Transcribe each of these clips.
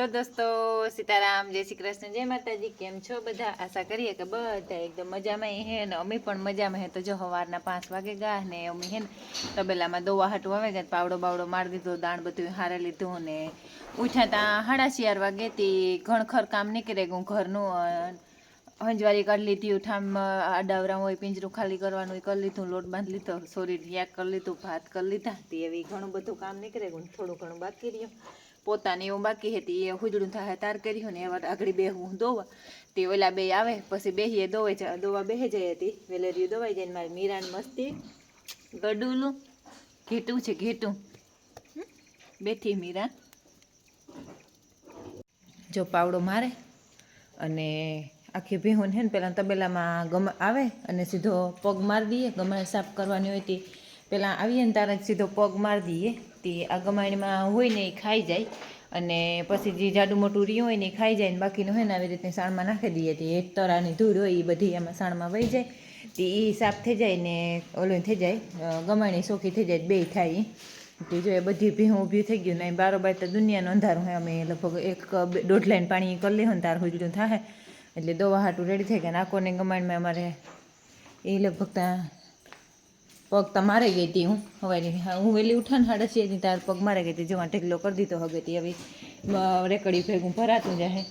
Hello દોસ્તો, સીતારામ, જય શ્રી કૃષ્ણ, જય માતાજી, કેમ છો બધા? આશા કરીએ કે બધા એકદમ મજામાં હે ને અમે પણ મજામાં હે. તો જો સવારના પાંચ વાગે ગયા ને અમે હે ને તબેલામાં દોવા હાટું આવે ગયા પાવડો બાવડો મારી દીધો, દાણ બધું હારે લીધું ને ઉઠ્યા ત્યાં સાડા ચાર વાગે તે ઘણખર કામ નીકળે ગયું ઘરનું હંજવારી કરી લીધી, ઉઠામ આડાવરા હોય, પિંજરું ખાલી કરવાનું એ કરી લીધું, લોટ બાંધી લીધો, સોરી યાક કરી લીધું, ભાત કરી લીધા, તે એવી ઘણું બધું કામ નીકળે ગયું થોડું ઘણું બાકી રહ્યું. પોતાને એવું બાકી હતી, એ હુજડું થાય, તાર કર્યું ને એવા આગળ બે હું દોવા. તે ઓલા બે આવે, પછી બેહીએ દોવાઈ જાય, દોવા બેહે જાય હતી. વેલેરિયું દોવાઈ જાય મારી મીરાન મસ્તી. ગડુલું, ઘેટું છે, ઘેટું? બેઠી મીરા જો પાવડો મારે અને આખી ભીહું છે ને પહેલાં તબેલામાં ગમ આવે અને સીધો પગ મારી દઈએ ગમે સાફ કરવાની હોય તે. પહેલાં આવીએ ને તારે સીધો પગ મારી દઈએ. તે આ ગમાણીમાં હોય ને એ ખાઈ જાય. અને પછી જે જાડું મોટું રહ્યું હોય ને એ ખાઈ જાય ને બાકીનું હોય ને આવી રીતે સાણમાં નાખી દઈએ. તે એક તરાની ધૂળ હોય એ બધી એમાં સાણમાં વહી જાય. તે એ સાફ થઈ જાય ને ઓલું થઈ જાય ગમાણી સોખી થઈ જાય, બે થાય. તે જો એ બધી ભીહું ઊભી થઈ ગયું ને બારોબાર તો દુનિયાનું અંધારું હોય અમે લગભગ એક દોઢ લાઈન પાણી કરી લે ને તાર હુજડું થાય એટલે દવા હાટું રેડી થઈ ગયા. નાકોને ગમાણમાં અમારે એ લગભગ ત્યાં પગ તો મારે ગઈ હતી હું. હવે હું વહેલી ઉઠાને સાડા છ તાર પગ મારે ગઈ હતી. જવા ઢેકલો કરી દીધો હવે તે હવે રેકડી ભેગું ભરાતું જાય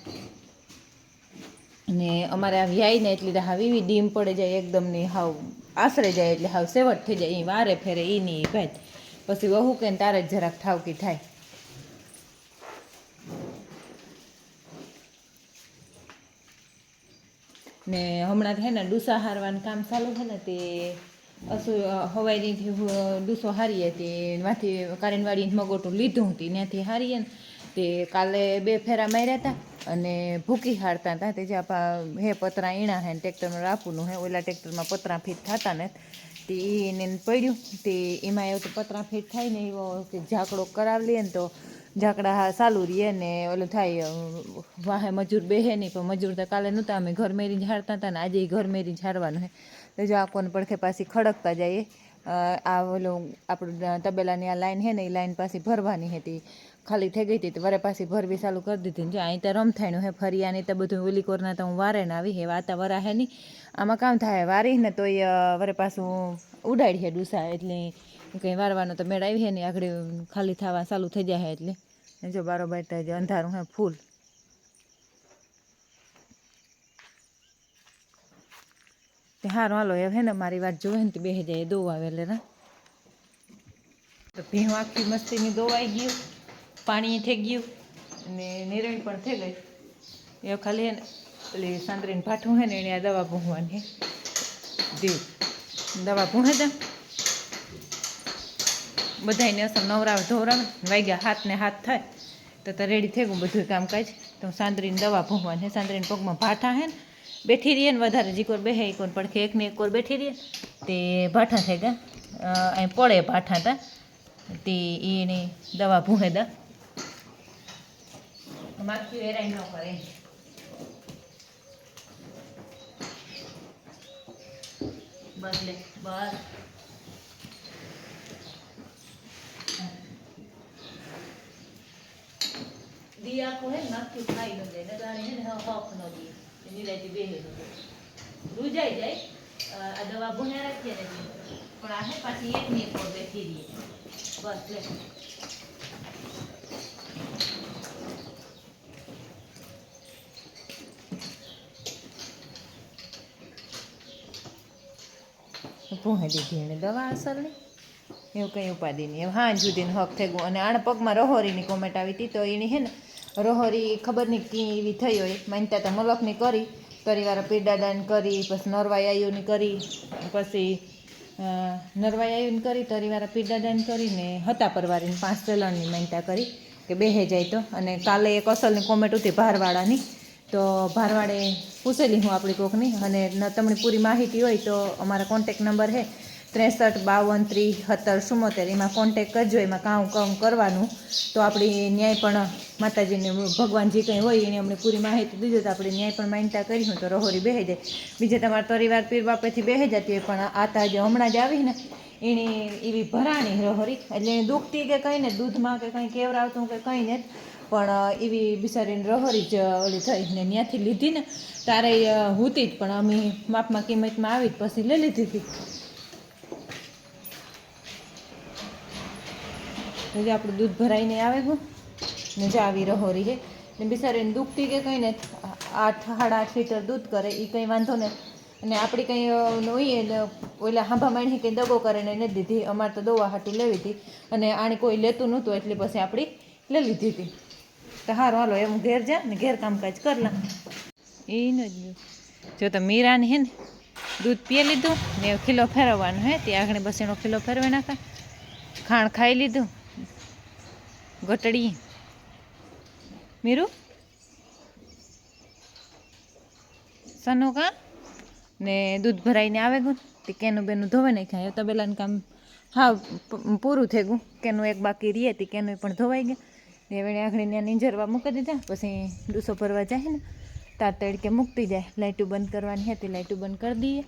અને અમારે આ વ્યાય ને એટલી હાવ એવી ડીમ પડે જાય એકદમની હાવ આશરે જાય એટલે હાવ સેવટ થઈ જાય. એ વારે ફેરે એ નહીં ભાઈ. પછી વહુ કે તારે જ જરાક ઠાવકી થાય. ને હમણાં છે ને ડૂસા હારવાનું કામ ચાલુ છે ને તે અસુ હવાઈથી ડૂસો હારીએ તે માંથી કારેનવાડી મગોટું લીધું હતી, ત્યાંથી હારીએ ને તે કાલે બે ફેરા માર્યા હતા અને ભૂકી હારતા હતા તે જે આપણા હે પતરા ઈણા હે ટ્રેક્ટરનું રાપુનું હે, ઓલા ટ્રેક્ટરમાં પતરા ફીટ થતા ને તે એને પડ્યું, તે એમાં એવું તો પતરા ફીટ થાય ને એવો કે ઝાકડો કરાવી લઈએ ને તો ઝાકડા ચાલુ રહીએ ને ઓલું થાય વાહે મજૂર બેહે નહીં, પણ મજૂર તો કાલે નહોતા, અમે ઘર મેરી ઝાડતા હતા ને આજે ઘર મેરી ઝાડવાનું હે. તો જો આકોને પડખે પાછી ખડકતા જઈએ આ ઓલું આપણું તબેલાની આ લાઈન હે ને એ લાઈન પાછી ભરવાની હતી. ખાલી થઈ ગઈ હતી તો વરે પાછી ભરવી ચાલુ કરી દીધી જો અહીં તો રમથાયણું હે ફરિયાની તો બધું ઓલી કોરના તો હું વારે ને આવી હે વાતા વરા હે નહીં. આમાં કામ થાય, વારી ને તો એ વરે પાછું ઉડાડી હે ડૂસા એટલે કંઈ વારવાનો તો મેળ આવી હે ને આગળ ખાલી થવા ચાલુ થઈ જાય એટલે. જો બારોબાર તો અંધારું હે, ફૂલ. તે હારું, હાલો, હવે હે ને મારી વાત જોવે ને તે બેસી જાય દોવા વેલે ના. તો ભીણ આખી મસ્તીની દોવાઈ ગયું પાણી થઈ ગયું, અને નિરણ પણ થઈ ગઈ. એ ખાલી હે ને પેલી સાંતરીને ભાઠું હે ને એને આ દવા ભૂંવાની હે. દે દવા ભૂણે તા બધાને અસર નવરાવે ધોરાવે વાગ્યા હાથ ને હાથ થાય, તો રેડી થઈ ગયું બધું કામકાજ. તો સાંદરીને દવા ભૂંવાની સાંદરીને પગમાં ભાઠા હે ને બેઠી રહીએ ને વધારે. જીકોર બેહે કોર પડખે એકને એક કોર બેઠી રહીએ. તે ભાઠા થઈ ગયા અહીં પડે ભાઠા તા. તે એની દવા ભૂહે દા. માખી વેરાઈ ન કરે. બદલે, બસ. દિયા કો નાખ્યું ખાઈ ન દે. ને ન દે. એની રાતે બેહે રૂજાઈ જાય આ દવા ભૂંયા રાખીએ ને પણ આ પાછી એક ની પર બેઠી રહીએ બસ, લે. ભૂંહી દીધી એને દવા અસર નહીં એવું કંઈ ઉપાધિ નહીં. હા જુદીને હક થઈ ગયું અને આણ પગમાં રહોરીની કોમેન્ટ આવી હતી તો એની હે ને રહોરી ખબર નહીં કી એવી થઈ હોય. માનતા તો મલકની કરી, પરિવાર પીડાદાન કરી, પછી નરવાઈ આયુની કરી, પછી નરવાઈ આયુની કરી તરીવાળા પીડાદાન કરીને હતા પરવારીને પાંચ ચલણની માનતા કરી કે બેહે જાય તો. અને કાલે એક અસલની કોમેન્ટ હતી ભારવાળાની તો ભારવાડે પૂછેલી હું આપણી કોકની. અને તમને પૂરી માહિતી હોય તો અમારા કોન્ટેક નંબર છે. ત્રેસઠ, બાવન, ત્રીસ, સત્તર ચુમ્મોતેર એમાં કોન્ટેક કરજો એમાં કાઉ કામ કરવાનું. તો આપણી ન્યાય પણ માતાજીને ભગવાન જે કંઈ હોય એને અમને પૂરી માહિતી દીધો તો આપણે ન્યાય પણ માનતા કરીશું તો રહોરી બેહી જાય. બીજે તમારા તરીવાર પીર બાપેથી બેહી જતી હોય, પણ આ તાજે હમણાં જ આવી ને, એની એવી ભરાણી રહોરી. એટલે એને દુખતી કે કંઈ ને, દૂધમાં કે કંઈ કેવરાવતું કે કંઈ ને પણ એવી બિચારીને રહોરી જ ઓલી થઈ ને ત્યાંથી લીધી ને, તારે હુતી જ, પણ અમે માપમાં કિંમતમાં આવી જ પછી લઈ લીધી હતી. હજી આપણું દૂધ ભરાઈને આવે હું. મજા આવી રહોરી છે ને બિચારીને દુખતી કે કંઈ ને, આઠ, સાડા આઠ લીટર દૂધ કરે એ કંઈ વાંધો ને. અને આપણી કંઈ હોઈએ ને, ઓલા હાંભા માણી કંઈ દગો કરે ને નથી દીધી. અમારે તો દવા હાટું લેવી હતી. અને આણે કોઈ લેતું નહોતું, એટલે પછી આપણી લઈ લીધી હતી. તો સારું હાલો, એમ ઘેર જા ને ઘેર કામકાજ કરલા એ ન જ તો મીરાને હે ને, દૂધ પીએ લીધું ને ખીલો ફેરવવાનો હે. તે આગળ બસ એનો ખીલો ફેરવી નાખા. ખાણ ખાઈ લીધું. ગટડી મીરું? સનો કા? ને દૂધ ભરાઈને આવે ગું તે કેનું બેનું ધોવે નહીં ખાય તબેલાનું કામ હા પૂરું થઈ ગયું. કેનું એક બાકી રહીએ તે કેનું પણ ધોવાઈ ગયા. ને વેણે આખડી ત્યાં નીંજરવા મૂકી દીધા. પછી ડૂસો ભરવા જાય ને, તાર તડકે મૂકતી જાય. લાઇટું બંધ કરવાની હતી લાઇટું બંધ કરી દઈએ.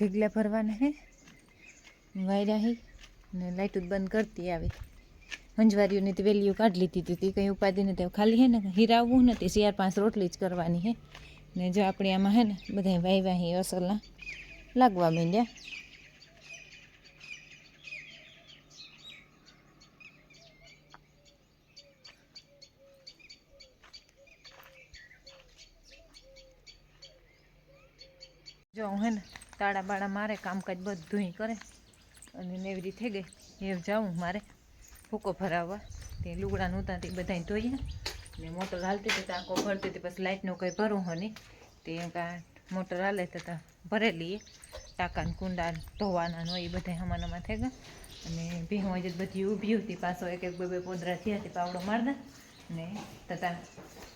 ઢીગલા ભરવાના હે. વાયરા હે. ને લાઇટ બંધ કરતી આવી. મંજવારીઓની તે વેલીઓ કાઢી લીધી હતી. કંઈ ઉપાધિ નથી. ખાલી હે ને હીરાવવું ને તે ચાર પાંચ રોટલી જ કરવાની હે. ને જો આપણે આમાં હે ને બધા વાયવા વાહી અસલના લાગવા માંડ્યા. જો હું હે ને તાળા બાળા મારે કામકાજ બધું કરે. અને નેવરી થઈ ગઈ. એ જાઉં મારે ફૂકો ભરાવવા. તે લુગડા ઉતા તે ધોઈએ ને મોટર હાલતી હતી ટાંકો ભરતી હતી પછી લાઇટનું કંઈ હોય નહીં. તે કાં મોટર હાલે તો ભરેલી ટાંકાને કુંડા ધોવાના હોય એ બધા હમાનામાં થઈ ગયા. અને ભીહું જ બધી ઊભી હતી. પાછો એક એક બે બે પોદરા થયા તે પાવડો મારદા ને તથા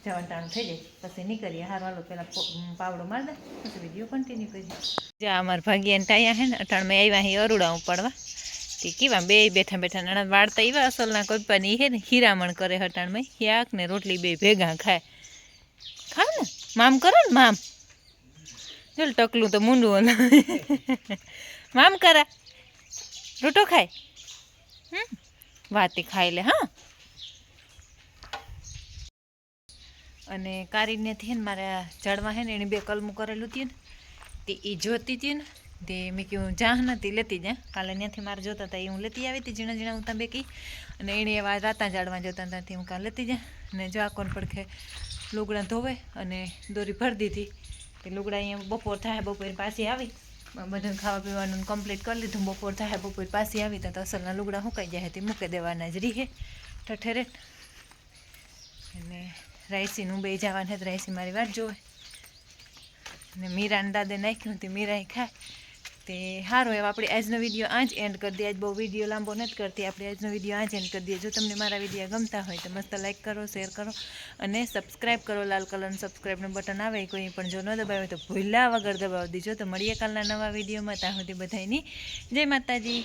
જવાનું ટાણું થઈ જાય. પછી નીકળીએ હાર વાલો પેલા પાવડો માર દે, પછી વીડિયો કન્ટિન્યુ કરીએ. જ્યાં અમારા ભાગ્યાને ટાયા હે ને અટાણમાં આવ્યા અહીં અરુડા ઉપાડવા. તે કેવા બે બેઠા બેઠા નાના વાળતા એવા અસલના કોઈપાની હે ને, હીરામણ કરે હટાણમાં યાક ને રોટલી બે ભેગા ખાય. ખાવ ને, મામ કરો ને મામ. ચલ ટકલું તો મૂંડું મામ કરા. રોટો ખાય. હમ? વાતી ખાઈ લે, હા? અને કારીને થી ને મારા ઝાડમાં હે ને એણે બે કલમું કરેલું હતું ને, તે એ જોતી હતી ને, તે મેં કહ્યું જાહ નથી લેતી જા. કાલે ત્યાંથી મારે જોતા હતા એ હું લેતી આવી હતી ઝીણા ઉતા તમે કી અને એણે એવા રાતા ઝાડમાં જોતા હતા હું કાલે લેતી જા. અને જો આકોન પડખે લુગડા ધોવે અને દોરી ભરી દીધી. તે લુગડા અહીંયા બપોર થાય, બપોર પાછી આવી. બધું ખાવા પીવાનું કમ્પ્લીટ કરી લીધું. બપોર થાય, બપોર પાછી આવી તો અસલના લુગડા સુકાઈ જાય તે મૂકી દેવાના જ રીહે. ઠઠેરે. અને રાઈસીનું બે જવાનું હતું રાઈસી મારી વાત જોવે. ને મીરાને દાદે નાખ્યું તે મીરાએ ખાય. તે સારું એવા આપણે આજનો વીડિયો આ જ એન્ડ કરી દઈએ. આજ બહુ વીડિયો લાંબો નથી કરતી. આપણે આજનો વીડિયો આ જ એન્ડ કરી દઈએ. જો તમને મારા વીડિયો ગમતા હોય તો મસ્ત લાઇક કરો શેર કરો અને સબસ્ક્રાઈબ કરો લાલ કલરનું સબસ્ક્રાઈબનું બટન આવે. કોઈ પણ જો ન દબાવે તો ભૂલ્યા વગર દબાવી દીજો. તો મળીએ કાલના નવા વિડીયોમાં. ત્યાં સુધી બધાની જય માતાજી.